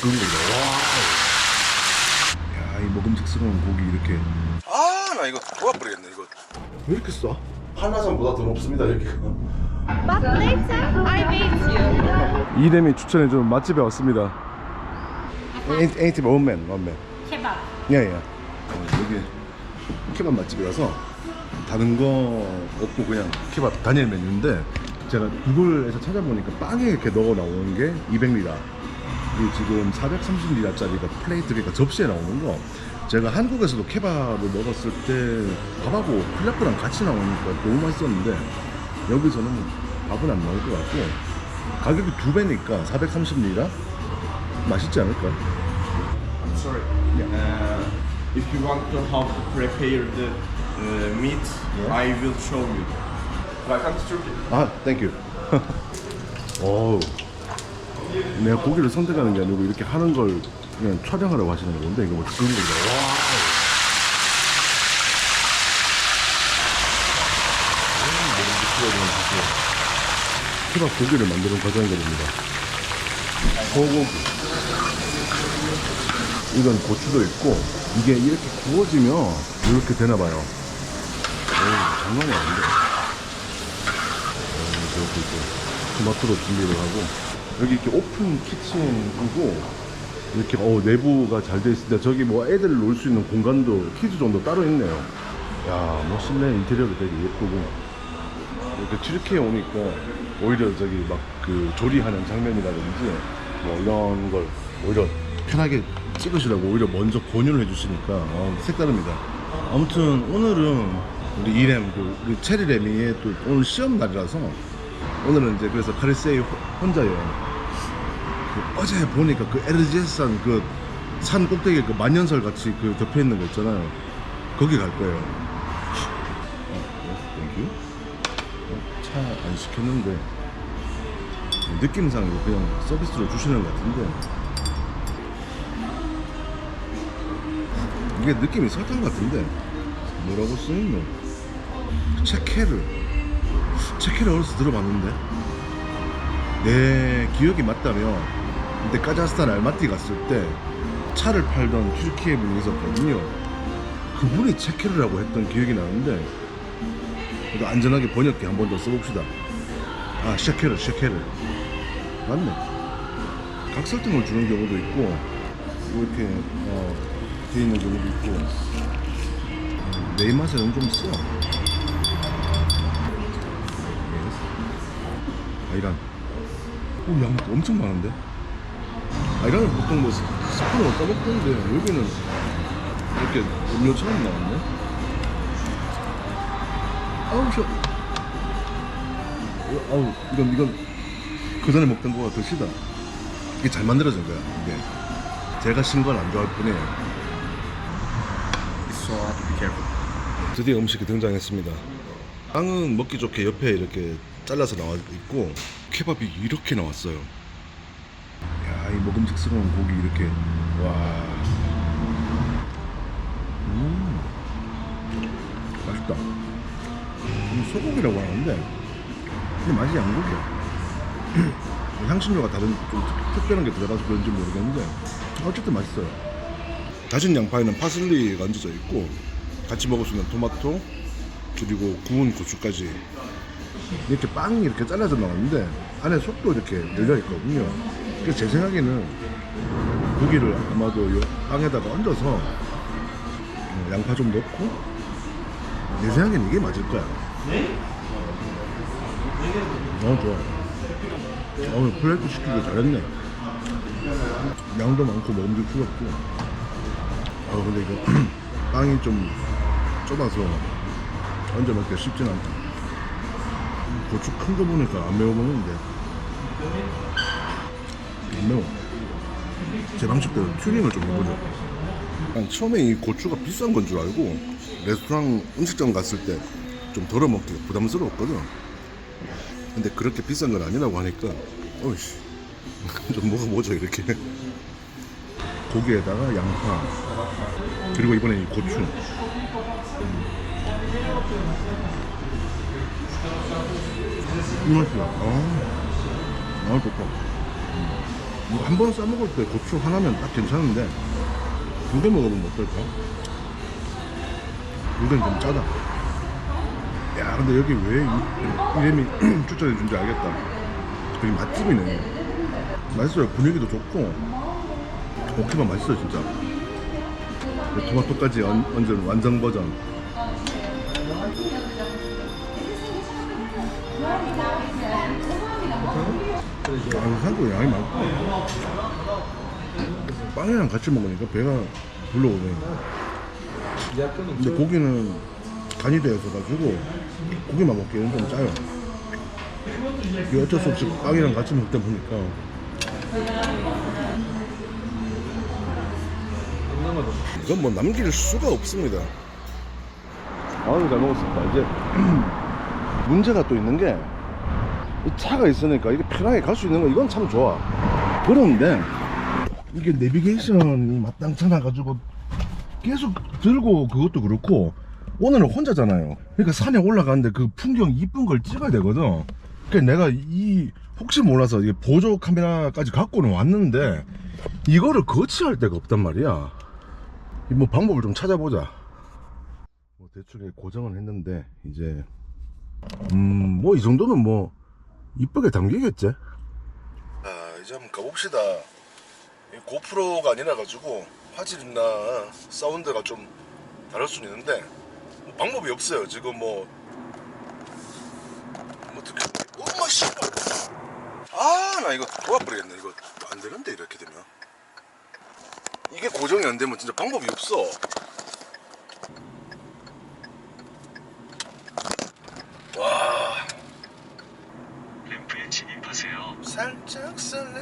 그런 거다. 와. 야, 이 먹음직스러운 고기 이렇게. 아, 나 이거 도와버리겠네, 이거. 왜 이렇게 싸? 한라산보다 더 높습니다, 여기가. But later I meet you. 이름이 추천해준 맛집에 왔습니다. ain't, ain't one man, one man. Kebab. 예, 예. 어, 여기 케밥 맛집이라서 다른 거 없고 그냥 케밥 단일 메뉴인데 제가 구글에서 찾아보니까 빵에 이렇게 넣어 나오는 게 200리라. 이게 지금 430리라짜리가 플레이트 그러니까 접시에 나오는 거. 제가 한국에서도 케밥을 먹었을 때 밥하고 필라프랑 같이 나오니까 너무 맛있었는데 여기서는 밥은 안 나올 것 같고 가격이 두 배니까 430리라 맛있지 않을까? I'm sorry. Uh, if you want to how to prepare the uh, meat, I will show you. Welcome to Turkey. 아, 땡큐. 어우. 내가 고기를 선택하는 게 아니고 이렇게 하는 걸 그냥 촬영하라고 하시는 건데 이거 뭐 그런. 와. 케밥 고기를 만드는 과정이거든요. 소고기. 이건 고추도 있고 이게 이렇게 구워지면 이렇게 되나 봐요. 오, 장난이 아닌데. 이렇게 있고 토마토로 준비를 하고 여기 이렇게 오픈 키친이고 이렇게 어 내부가 잘돼 있습니다. 저기 뭐 애들 놀 수 있는 공간도 키즈 정도 따로 있네요. 야, 뭐 실내 인테리어도 되게 예쁘고 이렇게 튀르키에 오니까 오히려 저기 막 그 조리하는 장면이라든지 뭐 이런 걸 오히려 편하게 찍으시라고 오히려 먼저 권유를 해주시니까 어, 색다릅니다. 아무튼 오늘은 우리 이렘 그 우리 체리레미의 또 오늘 시험 날이라서 오늘은 이제 그래서 카리세이 호- 혼자 여행. 그 어제 보니까 그 에르제산 그 산 꼭대기에 그 만년설 같이 그 덮여 있는 거 있잖아요. 거기 갈 거예요. 어, 땡큐. 차 안 시켰는데 느낌상 그냥 서비스로 주시는 것 같은데 이게 느낌이 설탕 같은데 뭐라고 쓰있노 체케르 체케르 어디서 들어봤는데 내 기억이 맞다면 그때 카자흐스탄 알마티 갔을 때 차를 팔던 튀르키예 분이 있었거든요. 그분이 체케르라고 했던 기억이 나는데 그래도 안전하게 번역기 한 번 더 써봅시다. 아 샤케르 샤케르. 맞네. 각설탕을 주는 경우도 있고 뭐 이렇게 어, 돼 있는 경우도 있고. 음, 내 입맛에는 좀 써. 아 이란 오 양 엄청 많은데 아이란은 보통 뭐 스- 스푼으로 떠먹던데 여기는 이렇게 음료처럼 나왔네 아우 셔 어, 아우 이건 이건 그 전에 먹던 거가 더 시다 이게 잘 만들어진 거야 이게 제가 신 건 안 좋아할 뿐이에요 So I have to be careful. 드디어 음식이 등장했습니다. 빵은 먹기 좋게 옆에 이렇게 잘라서 나와 있고 케밥이 이렇게 나왔어요. 야, 이 먹음직스러운 고기 이렇게 와. 음. 맛있다. 이 소고기라고 하는데 근데 맛이 양고기야. 향신료가 다른 좀 특- 특별한 게 들어가서 그런지 모르겠는데 어쨌든 맛있어요. 다진 양파에는 파슬리가 얹어져 있고 같이 먹을 수 있는 토마토 그리고 구운 고추까지 이렇게 빵이 이렇게 잘라져 나왔는데 안에 속도 이렇게 열려 있거든요. 그래서 제 생각에는 고기를 아마도 요 빵에다가 얹어서 어, 양파 좀 넣고 내 생각에는 이게 맞을 거야. 어 좋아. 어 플레이트 시키기 잘했네. 양도 많고 먹음직스럽고. 아 근데 이거 빵이 좀 좁아서 얹어 먹기가 쉽진 않다. 고추 큰 거 보니까 안 매워 보이는데 안 매워. 제 방식대로 튜닝을 좀 해보죠. 난 처음에 이 고추가 비싼 건 줄 알고 레스토랑 음식점 갔을 때 좀 덜어 먹기가 부담스러웠거든. 근데 그렇게 비싼 건 아니라고 하니까 어이씨 좀 먹어보죠 이렇게. 고기에다가 양파 그리고 이번에 이 고추 이 맛이야 아, 아 좋다 음. 뭐 한 번 싸먹을 때 고추 하나면 딱 괜찮은데 두 개 먹으면 어떨까? 이건 좀 짜다. 야 근데 여기 왜 이, 이름이 추천해 준지 알겠다. 여기 맛집이네. 맛있어요. 분위기도 좋고 오케만 맛있어 진짜. 토마토까지 얹- 얹은 완성 버전. 아, 한국 양이 많고 빵이랑 같이 먹으니까 배가 불러오네. 근데 고기는 간이 되어 있어가지고 고기만 먹기에는 좀 짜요. 이게 어쩔 수 없이 빵이랑 같이 먹다 보니까 이건 뭐 남길 수가 없습니다. 아유 잘 먹었습니다. 이제 문제가 또 있는 게이 차가 있으니까 이게 편하게 갈 수 있는 거 이건 참 좋아. 그런데 이게 내비게이션이 마땅치 않아 가지고 계속 들고 그것도 그렇고 오늘은 혼자잖아요. 그러니까 산에 올라가는데 그 풍경 이쁜 걸 찍어야 되거든. 그러니까 내가 이 혹시 몰라서 이게 보조 카메라까지 갖고는 왔는데 이거를 거치할 데가 없단 말이야. 이뭐 방법을 좀 찾아보자. 뭐 대충 고정을 했는데 이제 음 뭐 이 정도면 뭐 이쁘게 담기겠지. 아 이제 한번 가봅시다. 이 고프로가 아니라 가지고 화질이나 사운드가 좀 다를 수는 있는데 뭐 방법이 없어요. 지금 뭐, 뭐 어떻게? 엄마 씨발. 아나 이거 도와버리겠네. 이거 안 되는데 이렇게 되면 이게 고정이 안 되면 진짜 방법이 없어. 와. 램프에 진입하세요.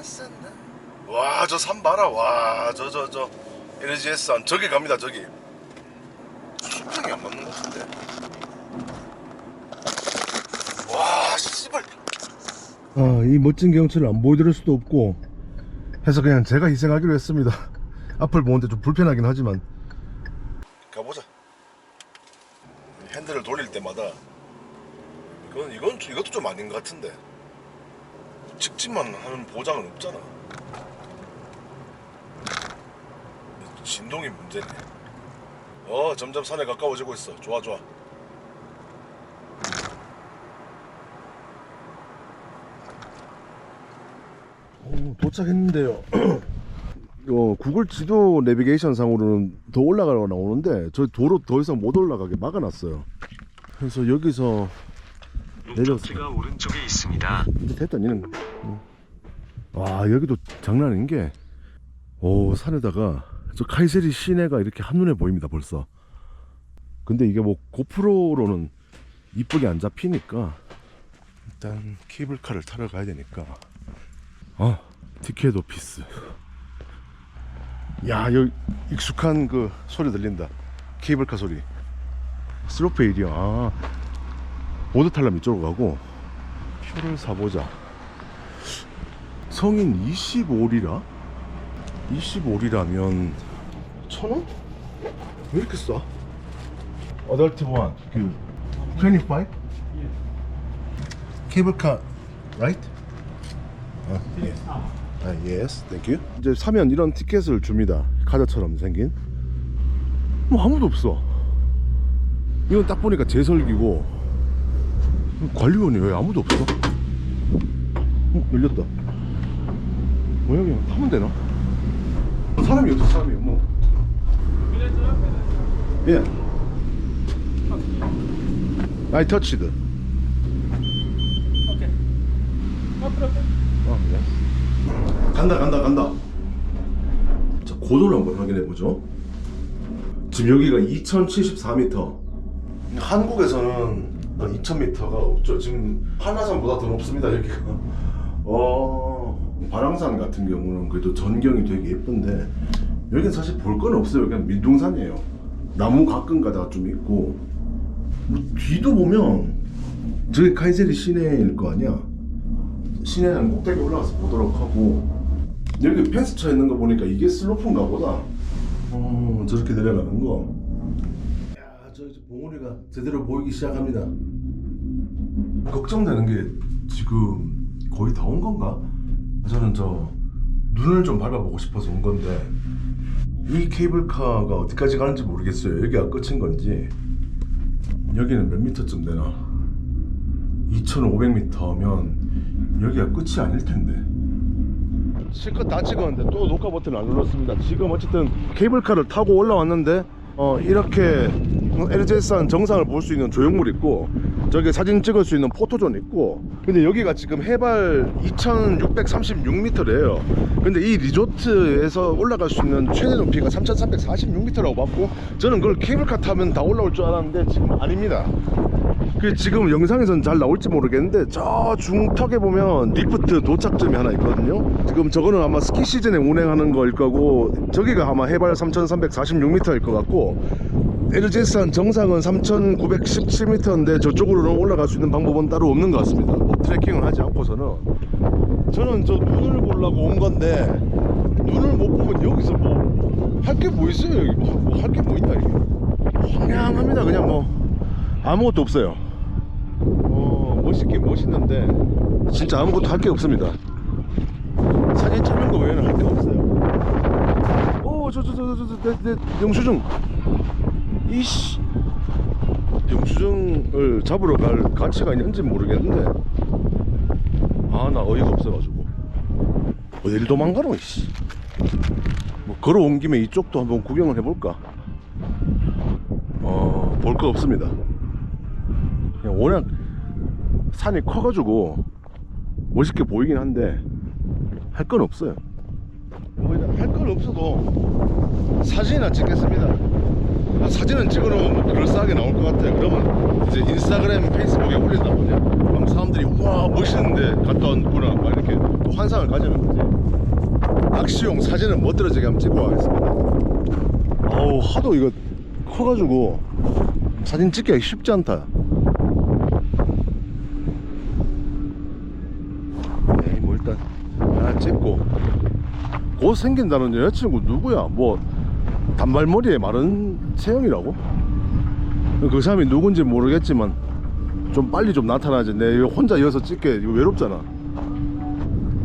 설렜었나? 와저 산 봐라. 와저 저 저 에너지의 산 저기 갑니다 저기. 수평이 안 맞는 것 같은데. 와 씨발. 아이 멋진 경치를 안 보여드릴 수도 없고 해서 그냥 제가 희생하기로 했습니다. 앞을 보는데 좀 불편하긴 하지만. 가보자. 핸들을 돌릴 때마다. 이건 이건 이것도 좀 아닌 것 같은데 직진만 하는 보장은 없잖아. 진동이 문제네. 어, 점점 산에 가까워지고 있어. 좋아, 좋아. 오, 도착했는데요. 어, 구글 지도 내비게이션 상으로는 더 올라가라고 나오는데 저 도로 더 이상 못 올라가게 막아놨어요. 그래서 여기서 내렸어. 목적지가 오른쪽에 있습니다. 이제 됐다 니는 응. 와 여기도 장난 아닌 게 오 산에다가 저 카이세리 시내가 이렇게 한눈에 보입니다 벌써. 근데 이게 뭐 고프로로는 이쁘게 안 잡히니까 일단 케이블카를 타러 가야 되니까. 아 티켓 오피스. 야 여기 익숙한 그 소리 들린다. 케이블카 소리. 슬로프 에리어 아 보드 탈라면 이쪽으로 가고 표를 사보자. 성인 25리라? 25리라면 천 원? 왜 이렇게 싸? 어덜트 원, 그 25? 케이블카, right? 아, 예. 아, yes. 이제 사면 이런 티켓을 줍니다. 카드처럼 생긴. 뭐 아무도 없어. 이건 딱 보니까 제설기고 관리원이 왜 아무도 없어? 어, 열렸다. 뭐 여기 타면 되나? 사람이 없어, 사람이 뭐. 예. I touched. 어, 예. 간다, 간다, 간다. 자, 고도를 한번 확인해 보죠. 지금 여기가 2074m. 한국에서는 2000m가 없죠. 지금 한라산보다 더 높습니다, 여기가. 어, 바랑산 같은 경우는 그래도 전경이 되게 예쁜데, 여기는 사실 볼 건 없어요. 그냥 민둥산이에요. 나무 가끔 가다가 좀 있고, 뭐 뒤도 보면, 저기 카이세리 시내일 거 아니야? 시내는 꼭대기 올라가서 보도록 하고, 여기 펜스 쳐 있는 거 보니까 이게 슬로프인가 보다. 어, 저렇게 내려가는 거. 야, 저 이제 봉우리가 제대로 보이기 시작합니다. 걱정되는 게 지금 거의 다 온 건가? 저는 저 눈을 좀 밟아보고 싶어서 온 건데 이 케이블카가 어디까지 가는지 모르겠어요. 여기가 끝인 건지 여기는 몇 미터쯤 되나? 2,500m면 여기가 끝이 아닐 텐데. 실컷 다 찍었는데 또 녹화 버튼을 안 눌렀습니다. 지금 어쨌든 케이블카를 타고 올라왔는데 어 이렇게 에르제스산 정상을 볼 수 있는 조형물 있고 저기 사진 찍을 수 있는 포토존 있고 근데 여기가 지금 해발 2636m래요. 근데 이 리조트에서 올라갈 수 있는 최대 높이가 3346m라고 봤고 저는 그걸 케이블카 타면 다 올라올 줄 알았는데 지금 아닙니다. 그 지금 영상에선 잘 나올지 모르겠는데 저 중턱에 보면 리프트 도착점이 하나 있거든요. 지금 저거는 아마 스키 시즌에 운행하는 거일 거고 저기가 아마 해발 3346m일 것 같고 에르제스산 정상은 3917m인데 저쪽으로는 올라갈 수 있는 방법은 따로 없는 것 같습니다. 뭐 트레킹을 하지 않고서는. 저는 저 눈을 보려고 온 건데 눈을 못 보면 여기서 뭐 할 게 뭐 있어요 여기? 뭐할 게 뭐 있나 이게? 황량합니다 그냥 뭐. 아무것도 없어요. 어 멋있긴 멋있는데 진짜 아무것도 할 게 없습니다. 사진 찍는 거 외에는 할 게 없어요. 오 저 저 저 저저내 영수증 이씨. 영수증을 잡으러 갈 가치가 있는지 모르겠는데. 아 나 어이가 없어가지고. 어딜 도망가노 이씨. 뭐 걸어온 김에 이쪽도 한번 구경을 해볼까? 어 볼 거 없습니다. 그냥 워낙 산이 커가지고 멋있게 보이긴 한데 할 건 없어요. 뭐할건 없어도 사진이나 찍겠습니다. 아, 사진은 찍어놓으면 뭐 그럴싸하게 나올 것 같아 그러면 이제 인스타그램 페이스북에 올린다 보냐 그럼 사람들이 우와 멋있는데 갔다 왔구나 막 이렇게 또 환상을 가지는 거지 낚시용 사진은 멋들어지게 한번 찍고 가겠습니다. 아우 하도 이거 커가지고 사진 찍기가 쉽지 않다. 에이 뭐 일단 하나 찍고. 곧 생긴다는 여자친구 누구야? 뭐 단발머리에 마른 체형이라고? 그 사람이 누군지 모르겠지만 좀 빨리 좀 나타나지. 내 혼자 이어서 찍게. 이거 외롭잖아.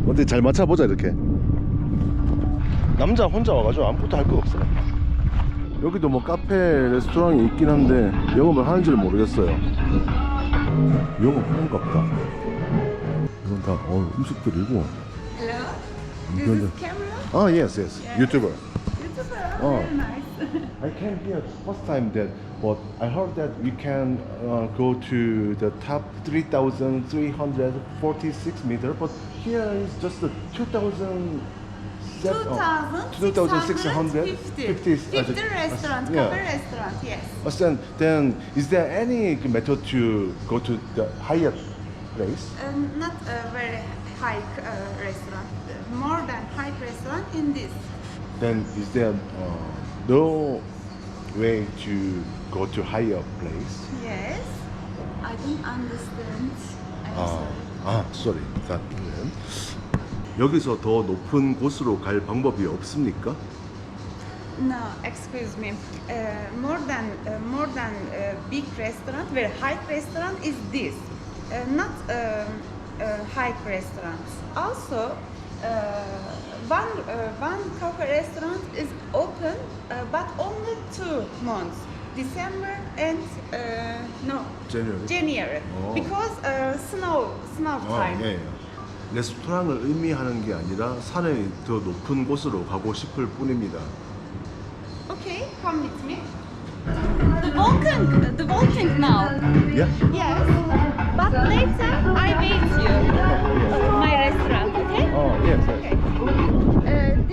어떻게 잘 맞춰보자 이렇게. 남자 혼자 와가지고 아무것도 할 거 없어. 여기도 뭐 카페 레스토랑이 있긴 한데 영업을 하는지 를 모르겠어요. 영업하는가 보다. 이건 다 어, 음식들이고. Hello? This This is camera? 아 yes yes. 유튜버 YouTuber? Oh. Very nice. I came here first time that, but I heard that we can uh, go to the top 3,346 meter, but here is just the 2,000. 2650. 50 50 restaurant, Yeah. restaurant, yes. But then, then, is there any method to go to the higher place? Uh, not a very high uh, restaurant, more than high restaurant in this Then, is there uh, no way to go to higher place? Yes. I don't understand. I'm 아, sorry. 아, sorry. that, 네. 여기서 더 높은 곳으로 갈 방법이 없습니까? No, excuse me. Uh, more than uh, more than uh, big restaurant, very high restaurant is this, uh, not um, uh, high restaurant. Also, uh, one uh, one coffee restaurant is open, uh, but only two months, December and uh, no January. January, Oh. because uh, snow snow 아, time. 예, 예. 레스토랑을 의미하는 게 아니라 산의 더 높은 곳으로 가고 싶을 뿐입니다. Okay, come with me. The Vulcan, the Vulcan now. 예? Yes, but later I wait you. My restaurant, okay? 어, 예, Okay.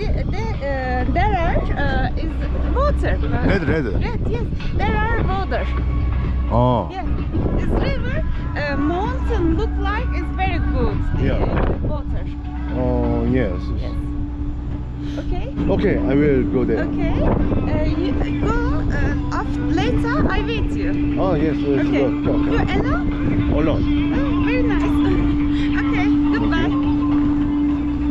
Uh, the, the, uh, there are uh, is water. Uh, 레드, 레드. Red, yes. There are water. 어, Yes. This river, uh, mountain look like is very good. Yeah. Uh, water. 어, yes. Yes. Okay. Okay, I will go there. Okay. Uh, you go uh, after, later. I wait you. 아, yes, yes, Okay. go, go, You go. alone? 얼른. Oh, very nice. okay. Goodbye.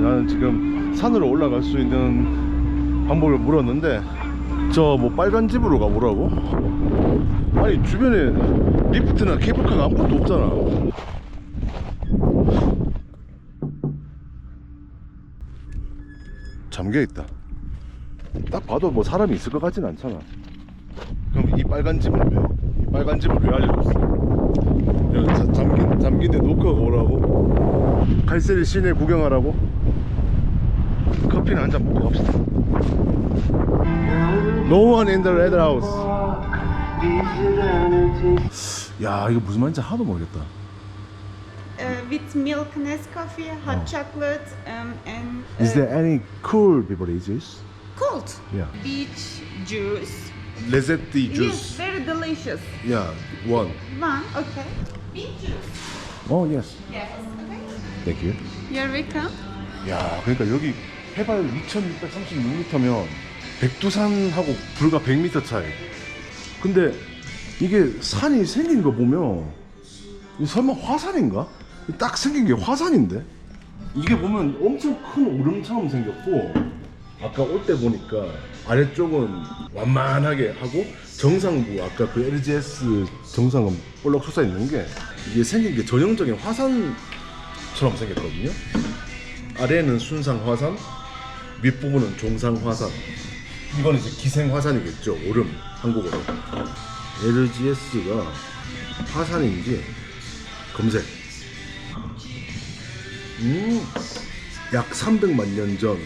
나는 지금 산으로 올라갈 수 있는 방법을 물었는데 저 뭐 빨간 집으로 가보라고? 아니 주변에 리프트나 케이블카가 아무것도 없잖아 잠겨 있다. 딱 봐도 뭐 사람이 있을 것 같진 않잖아. 그럼 이 빨간 집은 왜? 이 빨간 집은 왜 알려줬어? 잠긴 잠긴 데 놓고 오라고? 칼세리 시내 구경하라고? 커피는 한 잔 먹고 갑시다. No one in the red house. 야 이거 무슨 말인지 하나도 모르겠다. Uh, with milk Nescafe, hot chocolate, um, and uh, Is there any cool beverages? cold Yeah. beach juice. Lezetti Yes, juice. very delicious. Yeah, one. One, okay. Beach juice. Oh yes. Yes. Okay. Thank you. You're welcome. 야, 그러니까 여기 해발 2,636m면 백두산하고 불과 100m 차이. 근데 이게 산이 생긴 거 보면 이 설마 화산인가? 딱 생긴 게 화산인데? 이게 보면 엄청 큰 오름처럼 생겼고 아까 올 때 보니까 아래쪽은 완만하게 하고 정상부 아까 그 LGS 정상은 볼록 솟아 있는 게 이게 생긴 게 전형적인 화산처럼 생겼거든요. 아래는 순상 화산, 윗부분은 종상 화산. 이건 이제 기생 화산이겠죠. 오름 한국어로. LGS가 화산인지 검색. 음, 약 300만 년 전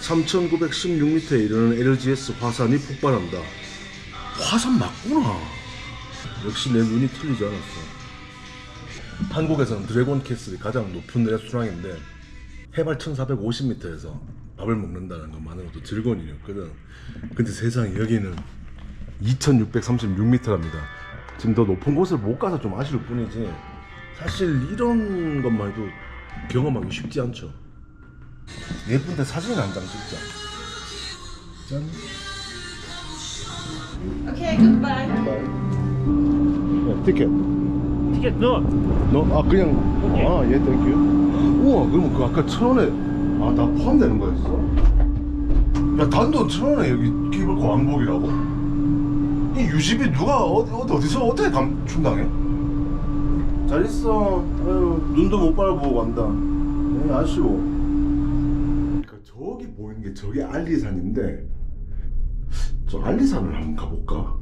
3,916m에 이르는 LGS 화산이 폭발한다. 화산 맞구나. 역시 내 눈이 틀리지 않았어. 한국에서는 드래곤 캐슬이 가장 높은 레스토랑인데 해발 1450m에서 밥을 먹는다는 것만으로도 즐거운 일이었거든. 근데 세상에 여기는 2636m랍니다. 지금 더 높은 곳을 못 가서 좀 아쉬울 뿐이지 사실 이런 것만 해도 경험하기 쉽지 않죠. 예쁜데 사진 한 장 찍자. 짠. Okay, goodbye. 네, 티켓. 티켓 넣어. 너? 아 그냥 아예 땡큐 우와 그러면 그 아까 천 원에 아다 포함되는 거였어? 야 단돈 천 원에 여기 케이블 광복이라고? 이 유지비 누가 어디 어디 어디서 어떻게 감춘당해? 잘 있어 아유 눈도 못 바라보고 간다 네 아쉬워 그 저기 보이는 게 저게 알리산인데 저 알리산을 한번 가볼까?